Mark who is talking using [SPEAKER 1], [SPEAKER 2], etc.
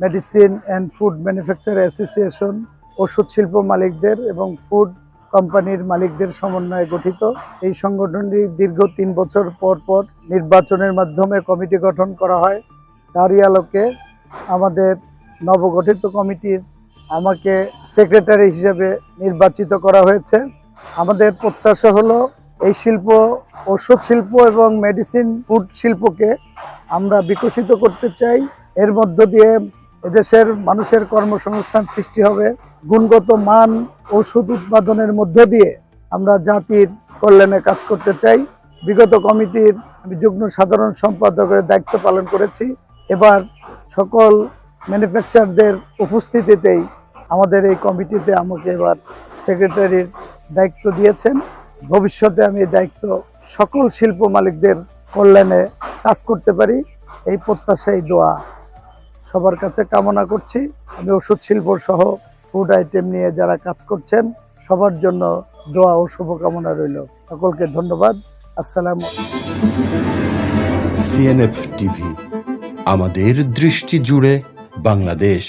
[SPEAKER 1] Medicine and food manufacture association ওষুধ শিল্প মালিকদের এবং ফুড কোম্পানির মালিকদের সমন্বয়ে গঠিত। এই সংগঠনটি দীর্ঘ তিন বছর পর পর নির্বাচনের মাধ্যমে কমিটি গঠন করা হয়। তারই আলোকে আমাদের নবগঠিত কমিটির আমাকে সেক্রেটারি হিসেবে নির্বাচিত করা হয়েছে। আমাদের প্রত্যাশা হলো এই শিল্প, ওষুধ শিল্প এবং মেডিসিন ফুড শিল্পকে আমরা বিকশিত করতে চাই। এর মধ্য দিয়ে এদেশের মানুষের কর্মসংস্থান সৃষ্টি হবে। গুণগত মান, ওষুধ উৎপাদনের মধ্য দিয়ে আমরা জাতির কল্যাণে কাজ করতে চাই। বিগত কমিটির আমি যুগ্ম সাধারণ সম্পাদকের দায়িত্ব পালন করেছি। এবার সকল ম্যানুফ্যাকচারদের উপস্থিতিতেই আমাদের এই কমিটিতে আমাকে এবার সেক্রেটারির দায়িত্ব দিয়েছেন। ভবিষ্যতে আমি এই দায়িত্ব সকল শিল্প মালিকদের কল্যাণে কাজ করতে পারি। এই প্রত্যাশাই দোয়া সবার কাছে কামনা করছি। আমি ওষুধ শিল্প সহ ফুড আইটেম নিয়ে যারা কাজ করছেন, সবার জন্য দোয়া ও শুভকামনা রইল। সকলকে ধন্যবাদ। আসসালাম
[SPEAKER 2] সিএনএফ টিভি আমাদের দৃষ্টি জুড়ে বাংলাদেশ।